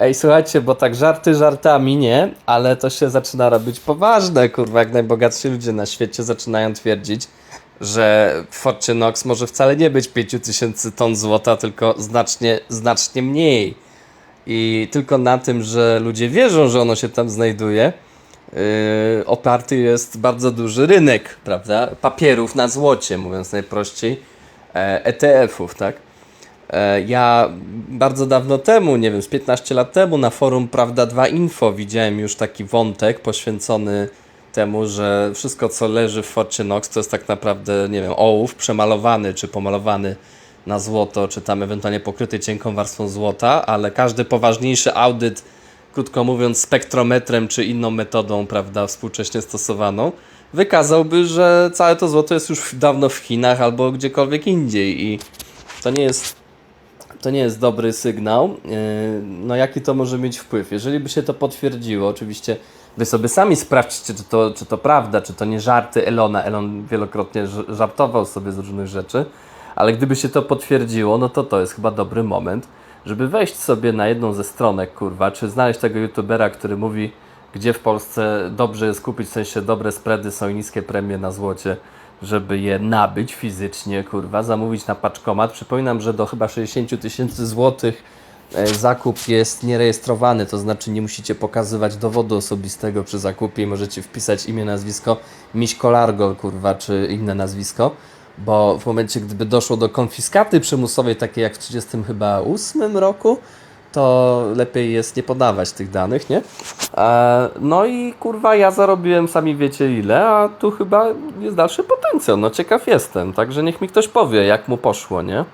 Ej, słuchajcie, bo tak żarty żartami, nie? Ale to się zaczyna robić poważne, kurwa, jak najbogatsi ludzie na świecie zaczynają twierdzić, że w Knox może wcale nie być 5000 ton złota, tylko znacznie, znacznie mniej. I tylko na tym, że ludzie wierzą, że ono się tam znajduje, yy, oparty jest bardzo duży rynek, prawda? Papierów na złocie, mówiąc najprościej, e, ETF-ów, tak? E, Ja bardzo dawno temu, nie wiem, z 15 lat temu na forum Prawda 2 Info widziałem już taki wątek poświęcony temu, że wszystko co leży w Forcie Knox to jest tak naprawdę, nie wiem, ołów przemalowany czy pomalowany na złoto, czy tam ewentualnie pokryty cienką warstwą złota, ale każdy poważniejszy audyt, krótko mówiąc, spektrometrem czy inną metodą, prawda, współcześnie stosowaną, wykazałby, że całe to złoto jest już dawno w Chinach albo gdziekolwiek indziej i to nie jest to nie jest dobry sygnał. Yy, No jaki to może mieć wpływ? Jeżeli by się to potwierdziło, oczywiście wy sobie sami sprawdźcie, czy to, czy to prawda, czy to nie żarty Elona. Elon wielokrotnie żartował sobie z różnych rzeczy, ale gdyby się to potwierdziło, no to to jest chyba dobry moment, żeby wejść sobie na jedną ze stronek, kurwa, czy znaleźć tego youtubera, który mówi, gdzie w Polsce dobrze jest kupić, w sensie dobre spready są i niskie premie na złocie, żeby je nabyć fizycznie, kurwa, zamówić na paczkomat. Przypominam, że do chyba 60 tysięcy złotych e, zakup jest nierejestrowany, to znaczy nie musicie pokazywać dowodu osobistego przy zakupie i możecie wpisać imię, nazwisko Miśko Largo, kurwa, czy inne nazwisko, bo w momencie, gdyby doszło do konfiskaty przymusowej, takiej jak w 30 chyba 8 roku, to lepiej jest nie podawać tych danych, nie? E, no i kurwa, ja zarobiłem sami wiecie ile, a tu chyba jest dalszy potencjał. No ciekaw jestem, także niech mi ktoś powie, jak mu poszło, nie?